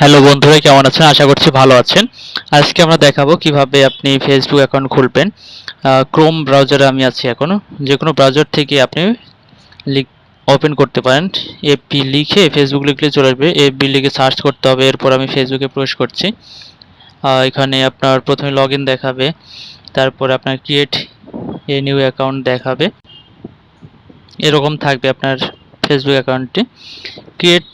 Hello বন্ধুরা, কেমন আছেন? আশা করছি ভালো আছেন। আজকে আমরা দেখাবো কীভাবে আপনি ফেসবুক অ্যাকাউন্ট খুলবেন। ক্রোম ব্রাউজারে আমি আছি এখনও। যে কোনো ব্রাউজার থেকে আপনি ওপেন করতে পারেন। এপি লিখে ফেসবুক লিখলে চলে আসবে। এপি লিখে সার্চ করতে হবে। এরপর আমি ফেসবুকে প্রবেশ করছি। এখানে আপনার প্রথমে লগ দেখাবে। তারপর আপনার ক্রিয়েট এ নিউ অ্যাকাউন্ট দেখাবে। এরকম থাকবে আপনার ফেসবুক অ্যাকাউন্টে create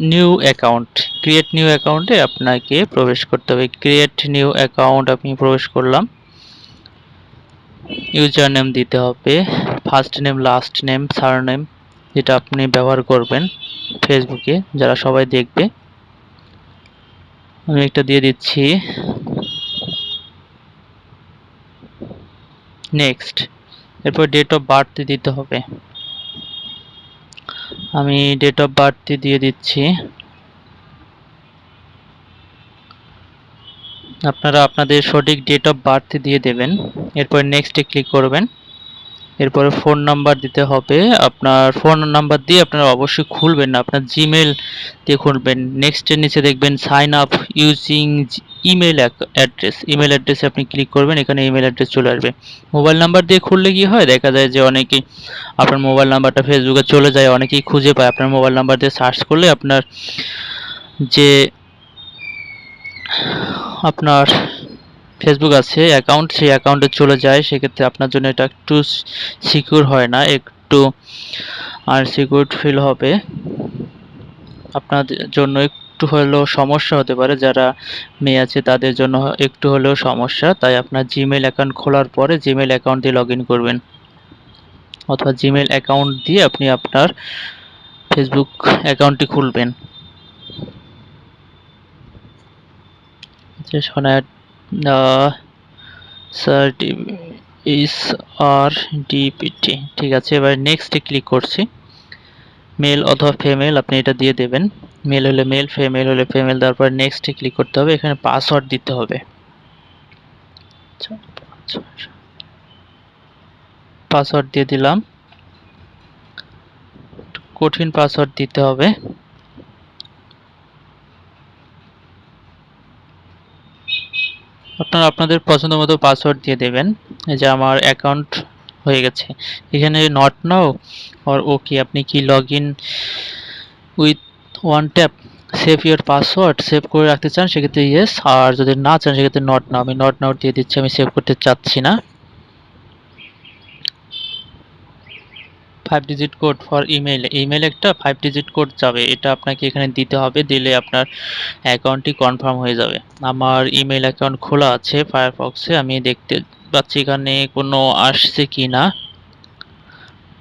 new account create new অ্যাকাউন্টে আপনাকে প্রবেশ করতে হবে। ক্রিয়েট নিউ অ্যাকাউন্ট আমি প্রবেশ করলাম। ইউজার নেম দিতে হবে। First name last name surname যেটা আপনি ব্যবহার করবেন ফেসবুকে যারা সবাই দেখবে। আমি একটা দিয়ে দিচ্ছি। নেক্সট এরপর ডেট অফ বার্থ দিতে হবে। আমি ডেট অফ বার্থ দিয়ে দিচ্ছি। আপনারা আপনাদের সঠিক ডেট অফ বার্থ দিয়ে দেবেন। এরপর নেক্সটে ক্লিক করবেন। এরপরে ফোন নাম্বার দিতে হবে। আপনার ফোন নাম্বার দিয়ে আপনারা অবশ্যই খুলবেন না। আপনার জিমেল দিয়ে খুলবেন। নেক্সটের নিচে দেখবেন sign up using email address email অ্যাড্রেসে আপনি ক্লিক করবেন, এখানে ইমেল অ্যাড্রেস চলে আসবে। মোবাইল নাম্বার দিয়ে খুললে কি হয়? দেখা যায় যে অনেকেই আপনার মোবাইল নাম্বারটা ফেসবুকে চলে যায়, অনেকেই খুঁজে পায়। আপনার মোবাইল নাম্বার দিয়ে সার্চ করলে আপনার যে আপনার ফেসবুক আছে অ্যাকাউন্ট সেই অ্যাকাউন্টে চলে যায়, সেক্ষেত্রে আপনার জন্য এটা একটু সিকিউর হয় না, একটু আর সিকিউর ফিল হবে। আপনাদের জন্য একটু হলেও সমস্যা হতে পারে, যারা মেয়ে আছে তাদের জন্য একটু হলেও সমস্যা, তাই আপনার জিমেল অ্যাকাউন্ট খোলার পরে জিমেল অ্যাকাউন্ট দিয়ে লগ করবেন। অথবা জিমেল অ্যাকাউন্ট দিয়ে আপনি আপনার ফেসবুক অ্যাকাউন্টটি খুলবেন। যে শোনায় সার্টি ইস আর ডিপিটি ঠিক আছে, এবার নেক্সটে ক্লিক করছি। মেল অথবা ফিমেল আপনি এটা দিয়ে দেবেন। মেল হলে মেল ফিমেল হলে ফিমেল তারপর নেক্সটে ক্লিক করতে হবে। এখানে পাসওয়ার্ড দিতে হবে। পাসওয়ার্ড দিয়ে দিলাম। কঠিন পাসওয়ার্ড দিতে হবে। আপনারা আপনাদের পছন্দ মতো পাসওয়ার্ড দিয়ে দেবেন। এই যে আমার অ্যাকাউন্ট হয়ে গেছে। এখানে নট নাও অর ওকে আপনি কি log in with one tap save your password save করে রাখতে চান, সেক্ষেত্রে ইয়েস আর যদি না চান, সেক্ষেত্রে নট নাও আমি নট নাও দিয়ে দিচ্ছি, আমি সেভ করতে চাচ্ছি না। Five digit code for email email একটা ফাইভ ডিজিট কোড যাবে। এটা আপনাকে এখানে দিতে হবে। দিলে আপনার অ্যাকাউন্টটি কনফার্ম হয়ে যাবে। আমার ইমেল অ্যাকাউন্ট খোলা আছে ফায়ারফক্সে আমি দেখতে পাচ্ছি এখানে কোনো আসছে কি না।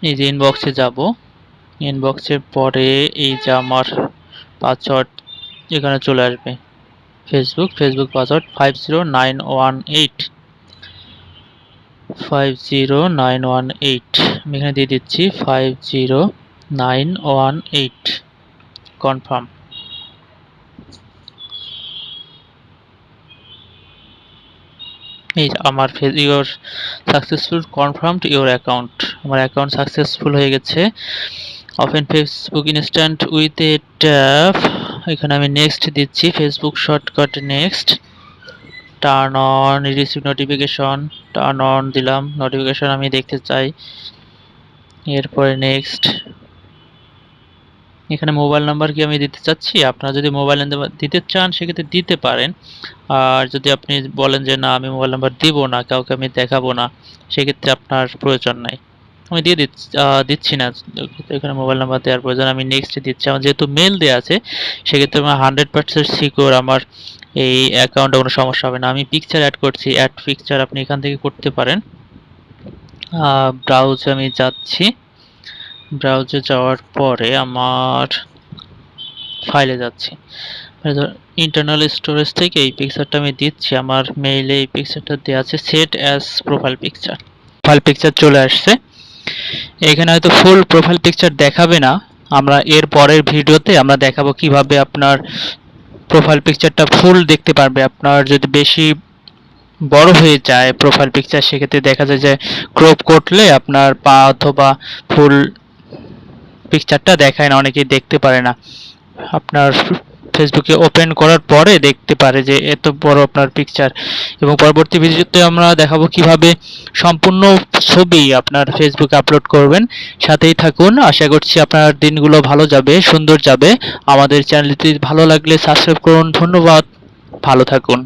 এই যে ইনবক্সে যাব। ইনবক্সের পরে এই যে আমার পাসওয়ার্ড এখানে চলে আসবে। Facebook Facebook password five zero nine one eight five zero nine one eight আমি এখানে দিয়ে দিচ্ছি five zero nine one eight confirm এই আমার your successful confirmed your account আমার অ্যাকাউন্ট সাকসেসফুল হয়ে গেছে। Open Facebook instant with a tap এখানে আমি নেক্সট দিচ্ছি Facebook shortcut next turn on receive notification turn on দিলাম নোটিফিকেশন আমি দেখতে চাই। এরপরে নেক্সট এখানে মোবাইল নাম্বার কি আমি দিতে চাচ্ছি? আপনারা যদি মোবাইল দিতে চান, সেক্ষেত্রে দিতে পারেন। আর যদি আপনি বলেন যে, না, আমি মোবাইল নাম্বার দিব না, কাউকে আমি দেখাবো না, সেক্ষেত্রে আপনার প্রয়োজন নাই। আমি দিয়ে দিচ্ছি দিচ্ছি না। এখানে মোবাইল নাম্বার দেওয়ার প্রয়োজন, আমি নেক্সট দিচ্ছি। আমার যেহেতু মেল দেওয়া আছে, সেক্ষেত্রে আমার হান্ড্রেড পার্সেন্ট সিকিউর আমার এই অ্যাকাউন্টে কোনো সমস্যা হবে না। আমি পিকচার অ্যাড করছি অ্যাড পিকচার আপনি এখান থেকে করতে পারেন। ব্রাউজে আমি যাচ্ছি। ব্রাউজে যাওয়ার পরে আমার ফাইলে যাচ্ছি। ইন্টারনাল স্টোরেজ থেকে এই পিকচারটা আমি দিচ্ছি। আমার মেইলে এই পিকচারটা দেওয়া আছে set as profile picture profile picture চলে আসছে। এখানে হয়তো ফুল প্রোফাইল পিকচার দেখাবে না। আমরা এর পরের ভিডিওতে আমরা দেখাবো কীভাবে আপনার প্রোফাইল পিকচারটা ফুল দেখতে পারবে। আপনার যদি বেশি বড় হয়ে যায় প্রোফাইল পিকচার সেক্ষেত্রে দেখা যায় যে ক্রপ করলে আপনার পা অথবা ফুল পিকচারটা দেখায় না, অনেকেই দেখতে পারে না। আপনার ফেসবুকে ওপেন করার পরে দেখতে পারে যে এত বড় আপনার পিকচার এবং পরবর্তী ভিডিওতে আমরা দেখাবো কীভাবে সম্পূর্ণ ছবি আপনার ফেসবুকে আপলোড করবেন। সাথেই থাকুন। আশা করছি আপনার দিনগুলো ভালো যাবে, সুন্দর যাবে। আমাদের চ্যানেলটি ভালো লাগলে সাবস্ক্রাইব করুন। ধন্যবাদ। ভালো থাকুন।